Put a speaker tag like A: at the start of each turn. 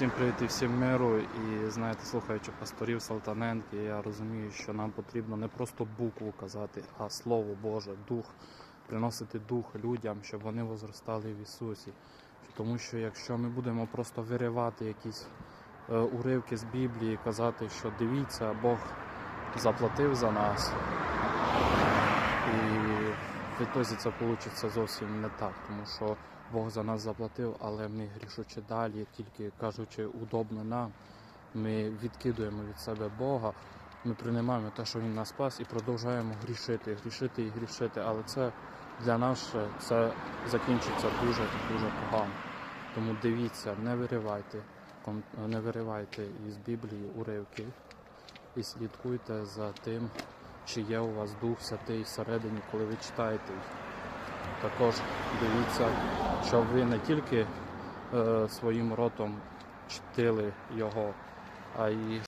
A: Всім привіт і всім миру. І знаєте, слухаючи пасторів Салтаненки, я розумію, що нам потрібно не просто букву казати, а слово Боже, дух, приносити дух людям, щоб вони возростали в Ісусі. Тому що якщо ми будемо просто виривати якісь е, уривки з Біблії, казати, що дивіться, Бог заплатив за нас, в ітозі це вийде зовсім не так, тому що Бог за нас заплатив, але ми грішучи далі, тільки кажучи, удобно нам, ми відкидуємо від себе Бога, ми приймаємо те, що Він нас спас, і продовжуємо грішити, грішити і грішити. Але це для нас це закінчиться дуже дуже погано. Тому дивіться, не виривайте, не виривайте із Біблії уривки і слідкуйте за тим, чи є у вас Дух Святий всередині, коли ви читаєте. Також дивіться, щоб ви не тільки е, своїм ротом чтили його, а й